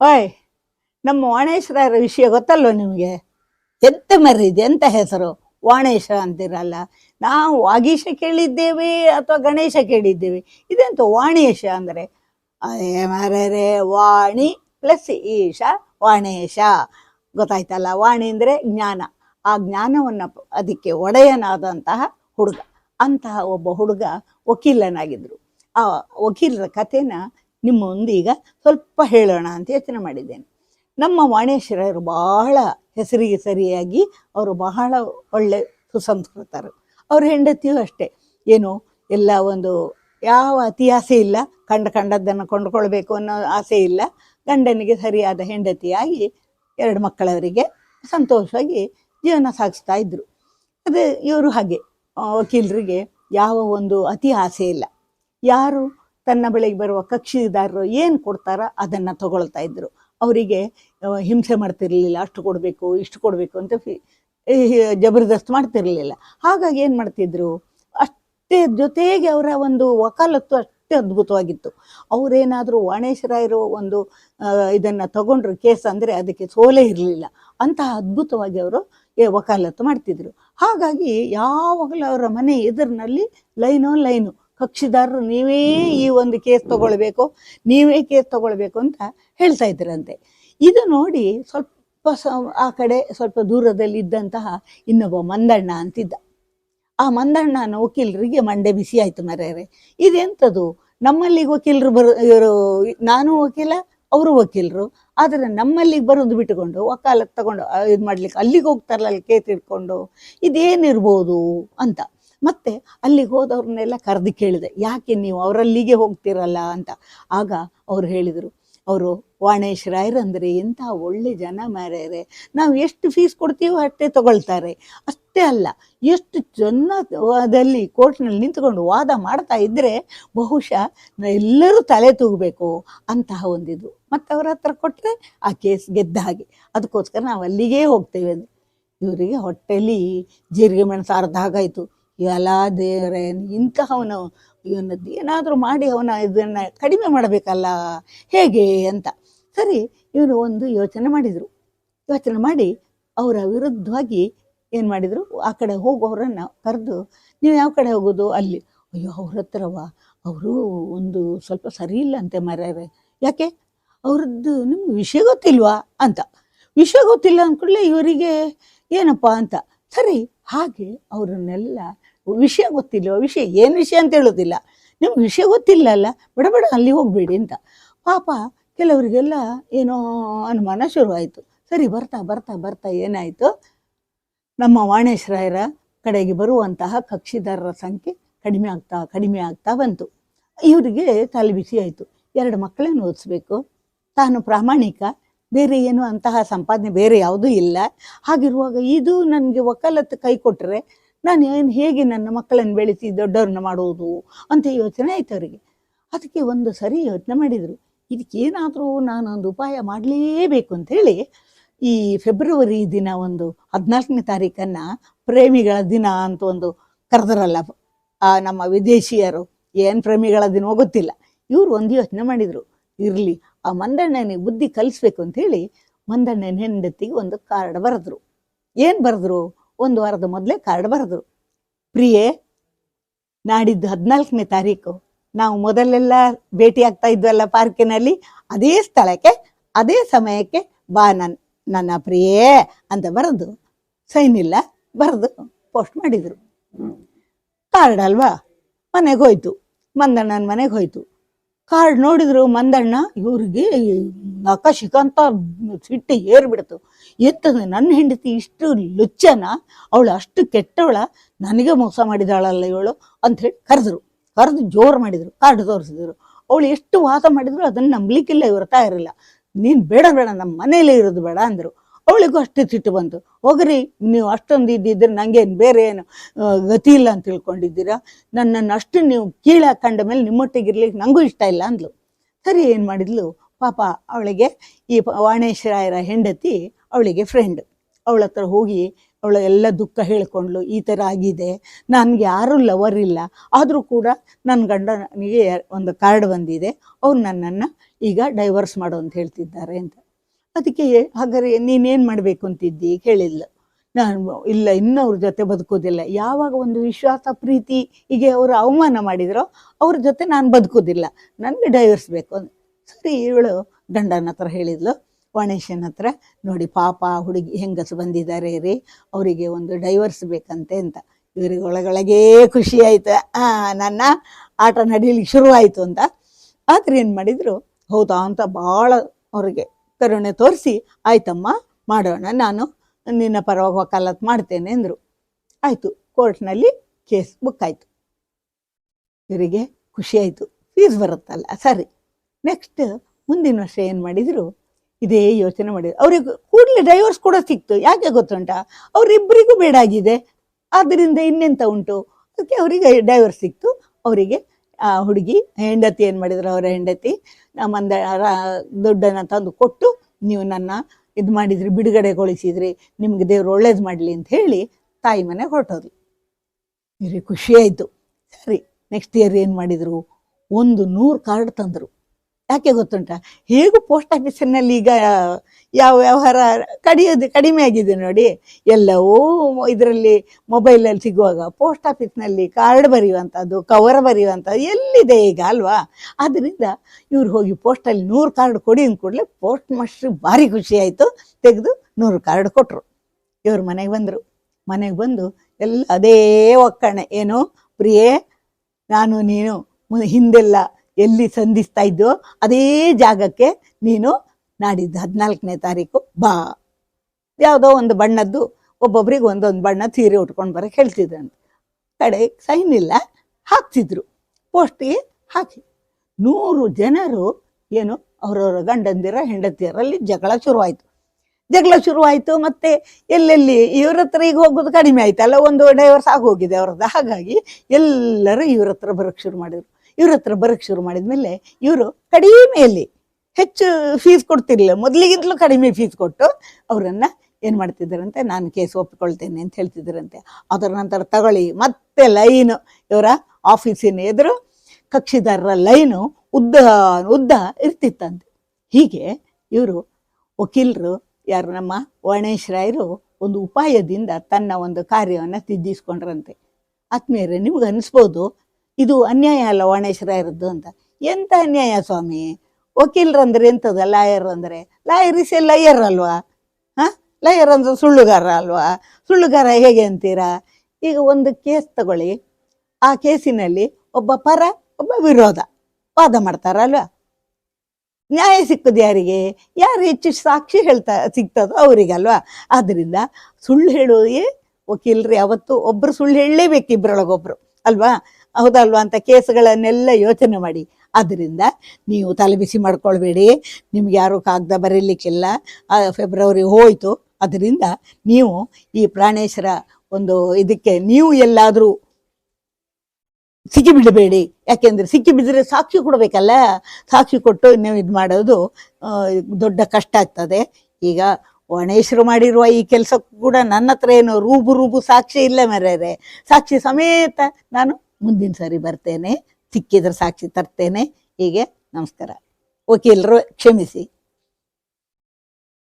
ಓಯ್, ನಮ್ಮ ವಾಣೇಶ್ವರ ವಿಷಯ ಗೊತ್ತಲ್ವ ನಿಮಗೆ? ಎಂತ ಮರಿದೆ ಎಂತ ಹೆಸರು? ವಾಣೇಶ ಅಂತಿರಲ್ಲ. ನಾವು ವಾಗೀಶ ಕೇಳಿದ್ದೇವೆ ಅಥವಾ ಗಣೇಶ ಕೇಳಿದ್ದೇವೆ? ಇದೆಂತ ವಾಣೇಶ ಅಂದರೆ? ಅದೇ ಮರರೆ, ವಾಣಿ ಪ್ಲಸ್ ಈಶ, ವಾಣೇಶ. ಗೊತ್ತಾಯ್ತಲ್ಲ? ವಾಣಿ ಅಂದರೆ ಜ್ಞಾನ. ಆ ಜ್ಞಾನವನ್ನು ಅದಕ್ಕೆ ಒಡೆಯನಾದಂತಹ ಹುಡುಗ. ಅಂತಹ ಒಬ್ಬ ಹುಡುಗ ವಕೀಲನಾಗಿದ್ದರು ಆ ವಕೀಲರ ಕಥೆನ ನಿಮ್ಮ ಮುಂದೀಗ ಸ್ವಲ್ಪ ಹೇಳೋಣ ಅಂತ ಯೋಚನೆ ಮಾಡಿದ್ದೇನೆ. ನಮ್ಮ ವಾಣೇಶ್ವರರು ಬಹಳ ಹೆಸರಿಗೆ ಸರಿಯಾಗಿ ಅವರು ಬಹಳ ಒಳ್ಳೆ ಸುಸಂಸ್ಕೃತರು. ಅವ್ರ ಹೆಂಡತಿಯೂ ಅಷ್ಟೇ. ಏನು, ಎಲ್ಲ ಒಂದು ಯಾವ ಅತಿ ಆಸೆ ಇಲ್ಲ, ಕಂಡ ಕಂಡದ್ದನ್ನು ಕೊಂಡುಕೊಳ್ಬೇಕು ಅನ್ನೋ ಆಸೆ ಇಲ್ಲ. ಗಂಡನಿಗೆ ಸರಿಯಾದ ಹೆಂಡತಿಯಾಗಿ ಎರಡು ಮಕ್ಕಳವರಿಗೆ ಸಂತೋಷವಾಗಿ ಜೀವನ ಸಾಗಿಸ್ತಾ ಇದ್ರು. ಅದೇ ಇವರು ಹಾಗೆ ವಕೀಲರಿಗೆ ಯಾವ ಒಂದು ಅತಿ ಆಸೆ ಇಲ್ಲ. ಯಾರು ತನ್ನ ಬಳಿಗೆ ಬರುವ ಕಕ್ಷಿದಾರರು ಏನು ಕೊಡ್ತಾರ ಅದನ್ನು ತಗೊಳ್ತಾ ಇದ್ದರು ಅವರಿಗೆ ಹಿಂಸೆ ಮಾಡ್ತಿರಲಿಲ್ಲ, ಅಷ್ಟು ಕೊಡಬೇಕು, ಇಷ್ಟು ಕೊಡಬೇಕು ಅಂತ ಫಿ- ಜಬರ್ದಸ್ತ್ ಮಾಡ್ತಿರ್ಲಿಲ್ಲ. ಹಾಗಾಗಿ ಏನು ಮಾಡ್ತಿದ್ರು? ಅಷ್ಟೇ ಜೊತೆಗೆ ಅವರ ಒಂದು ವಕಾಲತ್ತು ಅಷ್ಟೇ ಅದ್ಭುತವಾಗಿತ್ತು. ಅವರೇನಾದರೂ ವಾಣೇಶ್ವರಾಯರು ಒಂದು ಇದನ್ನು ತಗೊಂಡ್ರು ಕೇಸ್ ಅಂದರೆ ಅದಕ್ಕೆ ಸೋಲೇ ಇರಲಿಲ್ಲ. ಅಂತಹ ಅದ್ಭುತವಾಗಿ ಅವರು ವಕಾಲತ್ತು ಮಾಡ್ತಿದ್ರು. ಹಾಗಾಗಿ ಯಾವಾಗಲೂ ಅವರ ಮನೆ ಎದುರಿನಲ್ಲಿ ಲೈನು ಲೈನು. ಕಕ್ಷಿದಾರರು ನೀವೇ ಈ ಒಂದು ಕೇಸ್ ತಗೊಳ್ಬೇಕು, ನೀವೇ ಕೇಸ್ ತಗೊಳ್ಬೇಕು ಅಂತ ಹೇಳ್ತಾ ಇದ್ರಂತೆ. ಇದು ನೋಡಿ ಸ್ವಲ್ಪ ಆ ಕಡೆ ಸ್ವಲ್ಪ ದೂರದಲ್ಲಿ ಇದ್ದಂತಹ ಇನ್ನೊಬ್ಬ ಮಂದಣ್ಣ ಅಂತಿದ್ದ. ಆ ಮಂದಣ್ಣನ ವಕೀಲರಿಗೆ ಮಂಡೆ ಬಿಸಿ ಆಯ್ತು ಮರ್ಯಾರೆ ಇದೆಂಥದ್ದು ನಮ್ಮಲ್ಲಿ ವಕೀಲರು ಬರು, ಇವರು, ನಾನು ವಕೀಲ, ಅವರು ವಕೀಲರು. ಆದರೆ ನಮ್ಮಲ್ಲಿ ಬರೋದು ಬಿಟ್ಟುಕೊಂಡು ವಕಾಲತ್ ತಗೊಂಡು ಇದು ಮಾಡ್ಲಿಕ್ಕೆ ಅಲ್ಲಿಗೆ ಹೋಗ್ತಾರಲ್ಲ ಅಲ್ಲಿ ಕೇಸ್ ಇದೇನಿರ್ಬೋದು ಅಂತ. ಮತ್ತೆ ಅಲ್ಲಿಗೆ ಹೋದವ್ರನ್ನೆಲ್ಲ ಕರೆದು ಕೇಳಿದೆ. ಯಾಕೆ ನೀವು ಅವರಲ್ಲಿಗೆ ಹೋಗ್ತಿರಲ್ಲ? ಅಂತ. ಆಗ ಅವ್ರು ಹೇಳಿದರು, ಅವರು ವಾಣೇಶ್ ರಾಯರಂದ್ರೆ ಎಂಥ ಒಳ್ಳೆ ಜನ ಮಾರ್ಯಾರೆ ನಾವು ಎಷ್ಟು ಫೀಸ್ ಕೊಡ್ತೀವೋ ಅಷ್ಟೇ ತಗೊಳ್ತಾರೆ. ಅಷ್ಟೇ ಅಲ್ಲ, ಎಷ್ಟು ಚೆನ್ನಾದಲ್ಲಿ ಕೋರ್ಟ್ನಲ್ಲಿ ನಿಂತ್ಕೊಂಡು ವಾದ ಮಾಡ್ತಾ ಇದ್ದರೆ ಬಹುಶಃ ಎಲ್ಲರೂ ತಲೆ ತೂಗಬೇಕು ಅಂತಹ ಒಂದಿದು ಮತ್ತು ಅವ್ರ ಹತ್ರ ಕೊಟ್ಟರೆ ಆ ಕೇಸ್ ಗೆದ್ದ ಹಾಗೆ. ಅದಕ್ಕೋಸ್ಕರ ನಾವು ಅಲ್ಲಿಗೇ ಹೋಗ್ತೇವೆ ಅಂದರೆ ಇವರಿಗೆ ಹೊಟ್ಟೆಯಲ್ಲಿ ಜೀರಿಗೆ ಮೆಣಸು ಅರ್ಧ ಹಾಗಾಯಿತು. ಎಲ್ಲ ದೇವರೇ, ಇಂತಹವನು ಇವನದ್ದು ಏನಾದರೂ ಮಾಡಿ ಅವನ ಇದನ್ನು ಕಡಿಮೆ ಮಾಡಬೇಕಲ್ಲ, ಹೇಗೆ ಅಂತ. ಸರಿ ಇವರು ಒಂದು ಯೋಚನೆ ಮಾಡಿದರು. ಯೋಚನೆ ಮಾಡಿ ಅವರ ವಿರುದ್ಧವಾಗಿ ಏನು ಮಾಡಿದರು? ಆ ಕಡೆ ಹೋಗೋರನ್ನು ಕರೆದು, ನೀವು ಯಾವ ಕಡೆ ಹೋಗೋದು? ಅಲ್ಲಿ, ಅಯ್ಯೋ, ಅವ್ರ ಹತ್ರವ? ಅವರು ಒಂದು ಸ್ವಲ್ಪ ಸರಿ ಇಲ್ಲ ಅಂತೆ ಮರ್ಯಾರೆ ಯಾಕೆ? ಅವ್ರದ್ದು ನಿಮ್ಗೆ ವಿಷಯ ಗೊತ್ತಿಲ್ವಾ ಅಂತ. ವಿಷಯ ಗೊತ್ತಿಲ್ಲ ಅಂದ್ಕೂಡಲೇ ಇವರಿಗೆ ಏನಪ್ಪ ಅಂತ. ಸರಿ, ಹಾಗೆ ಅವರನ್ನೆಲ್ಲ ವಿಷಯ ಗೊತ್ತಿಲ್ಲ ವಿಷಯ ಏನು ವಿಷಯ ಅಂತ ಹೇಳೋದಿಲ್ಲ. ನಿಮ್ಗೆ ವಿಷಯ ಗೊತ್ತಿಲ್ಲ ಅಲ್ಲ ಬಡಬಡ ಬೇಡ ಅಲ್ಲಿ ಹೋಗಬೇಡಿ ಅಂತ. ಪಾಪ ಕೆಲವರಿಗೆಲ್ಲ ಏನೋ ಅನುಮಾನ ಶುರುವಾಯಿತು. ಸರಿ, ಬರ್ತಾ ಬರ್ತಾ ಬರ್ತಾ ಏನಾಯಿತು? ನಮ್ಮ ವಾಣೇಶ್ವರಾಯರ ಕಡೆಗೆ ಬರುವಂತಹ ಕಕ್ಷಿದಾರರ ಸಂಖ್ಯೆ ಕಡಿಮೆ ಆಗ್ತಾ ಕಡಿಮೆ ಆಗ್ತಾ ಬಂತು. ಇವರಿಗೆ ತಲೆ ಬಿಸಿ ಆಯಿತು. ಎರಡು ಮಕ್ಕಳನ್ನು ಓದಿಸ್ಬೇಕು. ತಾನು ಪ್ರಾಮಾಣಿಕ, ಬೇರೆ ಏನು ಅಂತಹ ಸಂಪಾದನೆ ಬೇರೆ ಯಾವುದೂ ಇಲ್ಲ. ಹಾಗಿರುವಾಗ ಇದು ನನಗೆ ಒಕ್ಕಲತ್ತು ಕೈ ಕೊಟ್ಟರೆ ನಾನು ಏನು ಹೇಗೆ ನನ್ನ ಮಕ್ಕಳನ್ನು ಬೆಳೆಸಿ ದೊಡ್ಡವ್ರನ್ನ ಮಾಡುವುದು ಅಂತ ಯೋಚನೆ ಆಯ್ತು ಅವರಿಗೆ. ಅದಕ್ಕೆ ಒಂದು ಸರಿ ಯೋಚನೆ ಮಾಡಿದರು. ಇದಕ್ಕೇನಾದರೂ ನಾನೊಂದು ಉಪಾಯ ಮಾಡಲೇಬೇಕು ಅಂಥೇಳಿ ಈ ಫೆಬ್ರವರಿ ದಿನ ಒಂದು ಹದಿನಾಲ್ಕನೇ ತಾರೀಕನ್ನು ಪ್ರೇಮಿಗಳ ದಿನ ಅಂತ ಒಂದು ಕರೆದರಲ್ಲ ನಮ್ಮ ವಿದೇಶಿಯರು. ಏನು ಪ್ರೇಮಿಗಳ ದಿನ ಗೊತ್ತಿಲ್ಲ. ಇವರು ಒಂದು ಯೋಚನೆ ಮಾಡಿದರು. ಇರಲಿ, ಆ ಮಂದಣ್ಣನಿಗೆ ಬುದ್ಧಿ ಕಲಿಸ್ಬೇಕು ಹೇಳಿ ಮಂದಣ್ಣನ ಹೆಂಡತಿಗೆ ಒಂದು ಕಾರ್ಡ್ ಬರೆದ್ರು. ಏನು ಬರೆದ್ರು? ಒಂದು ವಾರದ ಮೊದಲೇ ಕಾರ್ಡ್ ಬರೆದ್ರು. ಪ್ರಿಯೆ, ನಾಡಿದ್ದು ಹದಿನಾಲ್ಕನೇ ತಾರೀಕು. ನಾವು ಮೊದಲೆಲ್ಲ ಭೇಟಿ ಆಗ್ತಾ ಇದ್ವಲ್ಲ ಪಾರ್ಕಿನಲ್ಲಿ? ಅದೇ ಸ್ಥಳಕ್ಕೆ, ಅದೇ ಸಮಯಕ್ಕೆ ಬಾ ನನ್ನ ನನ್ನ ಪ್ರಿಯೇ ಅಂತ ಬರೆದು ಸೈನ್ ಇಲ್ಲ, ಬರೆದು ಪೋಸ್ಟ್ ಮಾಡಿದರು. ಕಾರ್ಡ್ ಅಲ್ವಾ? ಮನೆಗೆ ಹೋಯ್ತು. ಮಂದಣ್ಣನ ಮನೆಗೆ ಹೋಯ್ತು. ಕಾರ್ಡ್ ನೋಡಿದ್ರು ಮಂದಣ್ಣ, ಇವ್ರಿಗೆ ಆಕಾಶಿಕಂತ ಸಿಟ್ಟು ಏರ್ಬಿಡ್ತು. ಎತ್ತದ ನನ್ನ ಹೆಂಡತಿ ಇಷ್ಟು ಲುಚ್ಚನ, ಅವಳು ಅಷ್ಟು ಕೆಟ್ಟವಳ, ನನಗೆ ಮೋಸ ಮಾಡಿದಾಳಲ್ಲ ಇವಳು ಅಂತ ಹೇಳಿ ಕರೆದ್ರು. ಕರೆದು ಜೋರು ಮಾಡಿದರು ಕಾರ್ಡ್ ತೋರಿಸಿದ್ರು. ಅವಳು ಎಷ್ಟು ವಾದ ಮಾಡಿದ್ರು ಅದನ್ನು ನಂಬಲಿಕ್ಕಿಲ್ಲ, ಇವ್ರ ಇರಲಿಲ್ಲ ನೀನು ಬೇಡ ಬೇಡ ನಮ್ಮ ಮನೆಯಲ್ಲೇ ಇರೋದು ಬೇಡ ಅಂದರು. ಅವಳಿಗೂ ಅಷ್ಟು ಸಿಟ್ಟು ಬಂತು. ಹೋಗ್ರಿ, ನೀವು ಅಷ್ಟೊಂದು ಇದ್ದಿದ್ರೆ ನನಗೇನು ಬೇರೆ ಏನು ಗತಿ ಇಲ್ಲ ಅಂತ ತಿಳ್ಕೊಂಡಿದ್ದೀರಾ? ನನ್ನನ್ನು ಅಷ್ಟು ನೀವು ಕೀಳ ಕಂಡ ಮೇಲೆ ನಿಮ್ಮೊಟ್ಟಿಗಿರ್ಲಿಕ್ಕೆ ನನಗೂ ಇಷ್ಟ ಇಲ್ಲ ಅಂದ್ಲು. ಸರಿ, ಏನು ಮಾಡಿದ್ಲು? ಪಾಪ ಅವಳಿಗೆ ಈ ವಾಣೇಶ್ವರಾಯರ ಹೆಂಡತಿ ಅವಳಿಗೆ ಫ್ರೆಂಡ್ ಅವಳ ಹತ್ರ ಹೋಗಿ ಅವಳ ಎಲ್ಲ ದುಃಖ ಹೇಳ್ಕೊಂಡ್ಲು. ಈ ಥರ ಆಗಿದೆ. ನನಗೆ ಯಾರೂ ಲವರ್ ಇಲ್ಲ. ಆದರೂ ಕೂಡ ನನ್ನ ಗಂಡನಿಗೆ ಒಂದು ಕಾರ್ಡ್ ಬಂದಿದೆ. ಅವ್ರು ನನ್ನನ್ನು ಈಗ ಡೈವರ್ಸ್ ಮಾಡು ಅಂತ ಹೇಳ್ತಿದ್ದಾರೆ ಅಂತ. ಅದಕ್ಕೆ, ಹಾಗಾದ್ರೆ ನೀನೇನು ಮಾಡಬೇಕು ಅಂತಿದ್ದಿ? ಕೇಳಿಲ್ಲ ನಾನು, ಇಲ್ಲ ಇನ್ನು ಅವ್ರ ಜೊತೆ ಬದುಕೋದಿಲ್ಲ. ಯಾವಾಗ ಒಂದು ವಿಶ್ವಾಸ, ಪ್ರೀತಿ ಹೀಗೆ ಅವರು ಅವಮಾನ ಮಾಡಿದ್ರೋ, ಅವ್ರ ಜೊತೆ ನಾನು ಬದುಕೋದಿಲ್ಲ. ನನಗೆ ಡೈವರ್ಸ್ ಬೇಕು ಸರಿ, ಇವಳು ಗಂಡನ ಹತ್ರ ಹೇಳಿದ್ಲು. ವಾಣೇಶನ ಹತ್ರ, ನೋಡಿ, ಪಾಪ ಹುಡುಗಿ ಹೆಂಗಸು ಬಂದಿದ್ದಾರೆ ರೀ, ಅವರಿಗೆ ಒಂದು ಡೈವರ್ಸ್ ಬೇಕಂತೆ ಅಂತ. ಇವರಿಗೆ ಒಳಗೊಳಗೇ ಖುಷಿ ಆಯ್ತು. ಆ, ನನ್ನ ಆಟ ನಡೀಲಿಕ್ಕೆ ಶುರುವಾಯಿತು ಅಂತ. ಆದ್ರೆ ಏನು ಮಾಡಿದ್ರು, ಹೌದಾ ಅಂತ ಭಾಳ ಅವ್ರಿಗೆ ಕರುಣೆ ತೋರಿಸಿ, ಆಯ್ತಮ್ಮ, ಮಾಡೋಣ, ನಾನು ನಿನ್ನ ಪರವಾಗಿ ವಕಾಲತ್ ಮಾಡ್ತೇನೆ ಅಂದರು ಆಯಿತು, ಕೋರ್ಟ್ನಲ್ಲಿ ಕೇಸ್ ಬುಕ್ ಆಯಿತು. ಇವರಿಗೆ ಖುಷಿ ಆಯಿತು, ಫೀಸ್ ಬರುತ್ತಲ್ಲ, ಸರಿ. ನೆಕ್ಸ್ಟ್ ಮುಂದಿನ ವರ್ಷ ಏನು ಮಾಡಿದರು, ಇದೇ ಯೋಚನೆ ಮಾಡಿದ್ರು. ಅವ್ರಿಗೆ ಕೂಡಲೇ ಡೈವರ್ಸ್ ಕೂಡ ಸಿಕ್ತು, ಯಾಕೆ ಗೊತ್ತುಂಟ? ಅವರಿಬ್ಬರಿಗೂ ಬೇಡಾಗಿದೆ ಆದ್ದರಿಂದ ಇನ್ನೆಂಥ ಉಂಟು? ಅದಕ್ಕೆ ಅವರಿಗೆ ಡೈವರ್ಸ್ ಸಿಕ್ತು, ಅವರಿಗೆ ಆ ಹುಡುಗಿ, ಹೆಂಡತಿ ಏನು ಮಾಡಿದ್ರು ಅವರ ಹೆಂಡತಿ ನಮ್ಮಂದ ದುಡ್ಡನ್ನ ತಂದು ಕೊಟ್ಟು ನೀವು ನನ್ನ ಇದು ಮಾಡಿದ್ರಿ, ಬಿಡುಗಡೆಗೊಳಿಸಿದ್ರಿ, ನಿಮ್ಗೆ ದೇವ್ರು ಒಳ್ಳೇದು ಮಾಡಲಿ ಅಂತ ಹೇಳಿ ತಾಯಿ ಮನೆ ಹೊರಟೋದ್ಲು. ಇರಿ ಖುಷಿ ಆಯ್ತು. ಸರಿ ನೆಕ್ಸ್ಟ್ ಇಯರ್ ಏನು ಮಾಡಿದರು? ಒಂದು ನೂರು ಕಾರ್ಡ್ ತಂದರು. ಯಾಕೆ ಗೊತ್ತುಂಟ? ಹೇಗೂ ಪೋಸ್ಟ್ ಆಫೀಸಿನಲ್ಲಿ ಈಗ ಯಾವ ವ್ಯವಹಾರ ಕಡಿಯೋದು, ಕಡಿಮೆ ಆಗಿದೆ ನೋಡಿ. ಎಲ್ಲವೂ ಇದರಲ್ಲಿ ಮೊಬೈಲಲ್ಲಿ ಸಿಗುವಾಗ ಪೋಸ್ಟ್ ಆಫೀಸ್ನಲ್ಲಿ ಕಾರ್ಡ್ ಬರೆಯುವಂಥದ್ದು ಕವರ್ ಬರೆಯುವಂಥದ್ದು ಎಲ್ಲಿದೆ ಈಗ ಅಲ್ವಾ? ಆದ್ದರಿಂದ ಇವ್ರು ಹೋಗಿ ಪೋಸ್ಟಲ್ಲಿ ನೂರು ಕಾರ್ಡ್ ಕೊಡಿ ಅಂದ ಕೂಡಲೇ ಪೋಸ್ಟ್ ಮಾಸ್ಟ್ರಿಗೆ ಭಾರಿ ಖುಷಿ ಆಯಿತು. ತೆಗೆದು ನೂರು ಕಾರ್ಡ್ ಕೊಟ್ಟರು ಇವರು ಮನೆಗೆ ಬಂದರು. ಮನೆಗೆ ಬಂದು ಎಲ್ಲ ಅದೇ ಒಕ್ಕಣೆ. ಏನು? ಪ್ರಿಯೇ, ನಾನು, ನೀನು ಹಿಂದೆಲ್ಲ ಎಲ್ಲಿ ಸಂಧಿಸ್ತಾ ಇದ್ದೋ ಅದೇ ಜಾಗಕ್ಕೆ ನೀನು ನಾಡಿದ್ದು ಹದಿನಾಲ್ಕನೇ ತಾರೀಕು ಬಾ. ಯಾವುದೋ ಒಂದು ಬಣ್ಣದ್ದು ಒಬ್ಬೊಬ್ರಿಗೆ ಒಂದೊಂದು ಬಣ್ಣ ಸೀರೆ ಉಟ್ಕೊಂಡು ಹೇಳ್ತಿದ್ರು ಅಂತ ಕಡೆ ಸೈನ್ ಇಲ್ಲ, ಹಾಕ್ತಿದ್ರು. ಪೋಸ್ಟಿಗೆ ಹಾಕಿ. ನೂರು ಜನರು ಏನು ಅವರವರ ಗಂಡಂದಿರ ಹೆಂಡತಿಯರಲ್ಲಿ ಜಗಳ ಶುರುವಾಯಿತು. ಜಗಳ ಶುರುವಾಯಿತು ಮತ್ತೆ ಎಲ್ಲೆಲ್ಲಿ ಇವ್ರ ಹತ್ರ ಈಗ ಹೋಗೋದು ಕಡಿಮೆ ಆಯ್ತಲ್ಲ, ಒಂದು ಡೈವರ್ಸ್ ಆಗೋಗಿದೆ ಅವ್ರದ್ದು. ಹಾಗಾಗಿ ಎಲ್ಲರೂ ಇವ್ರ ಹತ್ರ ಬರೋಕ್ಕೆ ಶುರು ಮಾಡಿದ್ರು. ಇವ್ರ ಹತ್ರ ಬರಕ್ ಶುರು ಮಾಡಿದ್ಮೇಲೆ ಇವರು ಕಡಿಮೆಯಲ್ಲಿ ಹೆಚ್ಚು ಫೀಸ್ ಕೊಡ್ತಿರ್ಲಿಲ್ಲ. ಮೊದಲಿಗಿಂತಲೂ ಕಡಿಮೆ ಫೀಸ್ ಕೊಟ್ಟು ಅವರನ್ನು ಏನು ಮಾಡ್ತಿದ್ದಾರಂತೆ? ನಾನು ಕೇಸ್ ಒಪ್ಪಿಕೊಳ್ತೇನೆ ಅಂತ ಹೇಳ್ತಿದ್ದಾರಂತೆ. ಅದರ ನಂತರ ತಗೊಳ್ಳಿ. ಮತ್ತೆ ಲೈನು. ಇವರ ಆಫೀಸಿನ ಎದುರು ಕಕ್ಷಿದಾರರ ಲೈನು ಉದ್ದ ಉದ್ದ ಇರ್ತಿತ್ತಂತೆ. ಹೀಗೆ ಇವರು ವಕೀಲರು, ಯಾರು ನಮ್ಮ ವಣೇಶ್ ರಾಯರು ಒಂದು ಉಪಾಯದಿಂದ ತನ್ನ ಒಂದು ಕಾರ್ಯವನ್ನು ತಿದ್ದಿಸ್ಕೊಂಡ್ರಂತೆ. ಆತ್ಮೀಯರೇ, ನಿಮ್ಗೆ ಅನಿಸ್ಬೋದು ಇದು ಅನ್ಯಾಯ ಅಲ್ಲ ವಾಣೇಶ್ವರ ರಾಯರದ್ದು ಅಂತ. ಎಂತ ಅನ್ಯಾಯ ಸ್ವಾಮಿ? ವಕೀಲರಂದ್ರೆ ಎಂಥದ್ದು ಲಾಯರ್ ಅಂದರೆ? ಲಾಯರ್ ಇಸ್ ಎ ಲಯರ್ ಅಲ್ವಾ? ಹಾಂ? ಲಯರ್ ಅಂದ್ರೆ ಸುಳ್ಳುಗಾರ ಅಲ್ವಾ? ಸುಳ್ಳುಗಾರ ಹೇಗೆ ಅಂತೀರಾ? ಈಗ ಒಂದು ಕೇಸ್ ತಗೊಳ್ಳಿ. ಆ ಕೇಸಿನಲ್ಲಿ ಒಬ್ಬ ಪರ, ಒಬ್ಬ ವಿರೋಧ ವಾದ ಮಾಡ್ತಾರಲ್ವಾ ನ್ಯಾಯ ಸಿಕ್ಕದು ಯಾರಿಗೆ? ಯಾರು ಹೆಚ್ಚು ಸಾಕ್ಷಿ ಹೇಳ್ತಾ, ಸಿಗ್ತದೋ ಅವರಿಗಲ್ವಾ ಆದ್ದರಿಂದ ಸುಳ್ಳು ಹೇಳೋದೇ ವಕೀಲರು ಯಾವತ್ತು ಒಬ್ಬರು ಸುಳ್ಳು ಹೇಳಲೇಬೇಕು ಇಬ್ಬರೊಳಗೊಬ್ಬರು ಅಲ್ವಾ? ಹೌದಲ್ವಾ ಅಂತ ಕೇಸ್ಗಳನ್ನೆಲ್ಲ ಯೋಚನೆ ಮಾಡಿ. ಆದ್ದರಿಂದ ನೀವು ತಲೆಬಿಸಿ ಮಾಡ್ಕೊಳ್ಬೇಡಿ. ನಿಮ್ಗೆ ಯಾರು ಕಾಗದ ಬರೀಲಿಕ್ಕಿಲ್ಲ. ಫೆಬ್ರವರಿ ಹೋಯಿತು. ಅದರಿಂದ ನೀವು ಈ ಪ್ರಾಣೇಶ್ವರ ಒಂದು ಇದಕ್ಕೆ ನೀವು ಎಲ್ಲಾದರೂ ಸಿಕ್ಕಿಬಿಡಬೇಡಿ ಯಾಕೆಂದ್ರೆ ಸಿಕ್ಕಿ ಬಿದ್ದರೆ ಸಾಕ್ಷಿ ಕೊಡಬೇಕಲ್ಲ. ಸಾಕ್ಷಿ ಕೊಟ್ಟು ನೀವು ಇದು ಮಾಡೋದು ದೊಡ್ಡ ಕಷ್ಟ ಆಗ್ತದೆ. ಈಗ ವಣೇಶ್ವರು ಮಾಡಿರುವ ಈ ಕೆಲಸಕ್ಕೂ ಕೂಡ ನನ್ನ ಹತ್ರ ಏನು ರೂಬು ರೂಬು ಸಾಕ್ಷಿ ಇಲ್ಲ ಮೇರೆ ಸಾಕ್ಷಿ ಸಮೇತ ನಾನು ಮುಂದಿನ ಸಾರಿ ಬರ್ತೇನೆ ಸಿಕ್ಕಿದ್ರೆ ಸಾಕ್ಷಿ ತರ್ತೇನೆ. ಹೀಗೆ ನಮಸ್ಕಾರ. ವಕೀಲರು ಕ್ಷಮಿಸಿ.